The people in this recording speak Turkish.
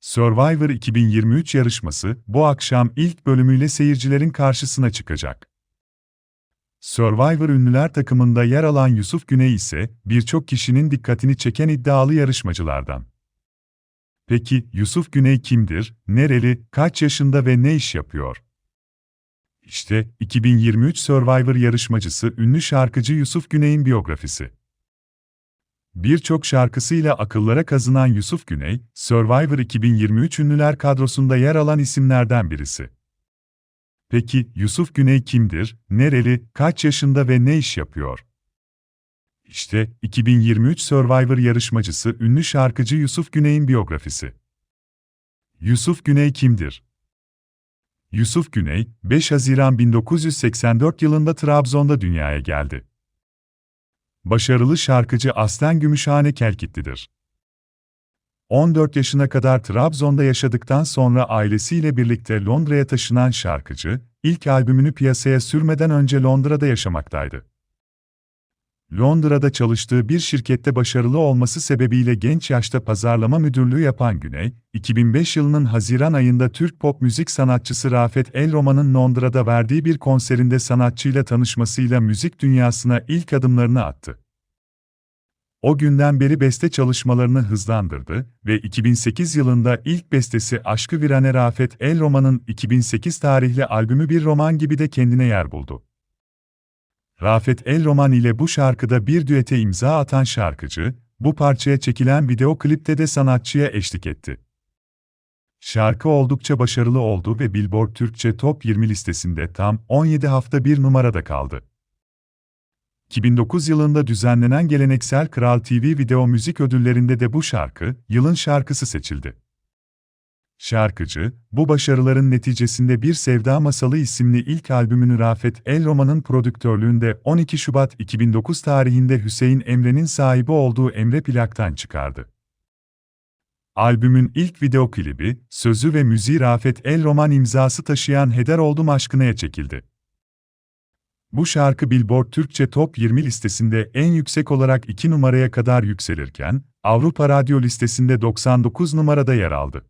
Survivor 2023 yarışması bu akşam ilk bölümüyle seyircilerin karşısına çıkacak. Survivor ünlüler takımında yer alan Yusuf Güney ise birçok kişinin dikkatini çeken iddialı yarışmacılardan. Peki Yusuf Güney kimdir, nereli, kaç yaşında ve ne iş yapıyor? İşte 2023 Survivor yarışmacısı ünlü şarkıcı Yusuf Güney'in biyografisi. Birçok şarkısıyla akıllara kazınan Yusuf Güney, Survivor 2023 ünlüler kadrosunda yer alan isimlerden birisi. Peki Yusuf Güney kimdir, nereli, kaç yaşında ve ne iş yapıyor? İşte 2023 Survivor yarışmacısı ünlü şarkıcı Yusuf Güney'in biyografisi. Yusuf Güney kimdir? Yusuf Güney, 5 Haziran 1984 yılında Trabzon'da dünyaya geldi. Başarılı şarkıcı Aslen Gümüşhane Kelkitlidir. 14 yaşına kadar Trabzon'da yaşadıktan sonra ailesiyle birlikte Londra'ya taşınan şarkıcı, ilk albümünü piyasaya sürmeden önce Londra'da yaşamaktaydı. Londra'da çalıştığı bir şirkette başarılı olması sebebiyle genç yaşta pazarlama müdürlüğü yapan Güney, 2005 yılının Haziran ayında Türk pop müzik sanatçısı Rafet El Roman'ın Londra'da verdiği bir konserinde sanatçıyla tanışmasıyla müzik dünyasına ilk adımlarını attı. O günden beri beste çalışmalarını hızlandırdı ve 2008 yılında ilk bestesi Aşkı Virane Rafet El Roman'ın 2008 tarihli albümü Bir Roman gibi de kendine yer buldu. Rafet El Roman ile bu şarkıda bir düete imza atan şarkıcı, bu parçaya çekilen video klipte de sanatçıya eşlik etti. Şarkı oldukça başarılı oldu ve Billboard Türkçe Top 20 listesinde tam 17 hafta bir numarada kaldı. 2009 yılında düzenlenen geleneksel Kral TV Video Müzik Ödülleri'nde de bu şarkı, yılın şarkısı seçildi. Şarkıcı, bu başarıların neticesinde Bir Sevda Masalı isimli ilk albümünü Rafet El Roman'ın prodüktörlüğünde 12 Şubat 2009 tarihinde Hüseyin Emre'nin sahibi olduğu Emre Plak'tan çıkardı. Albümün ilk video klibi, sözü ve müziği Rafet El Roman imzası taşıyan Heder Oldum Aşkına'ya çekildi. Bu şarkı Billboard Türkçe Top 20 listesinde en yüksek olarak 2 numaraya kadar yükselirken, Avrupa Radyo listesinde 99 numarada yer aldı.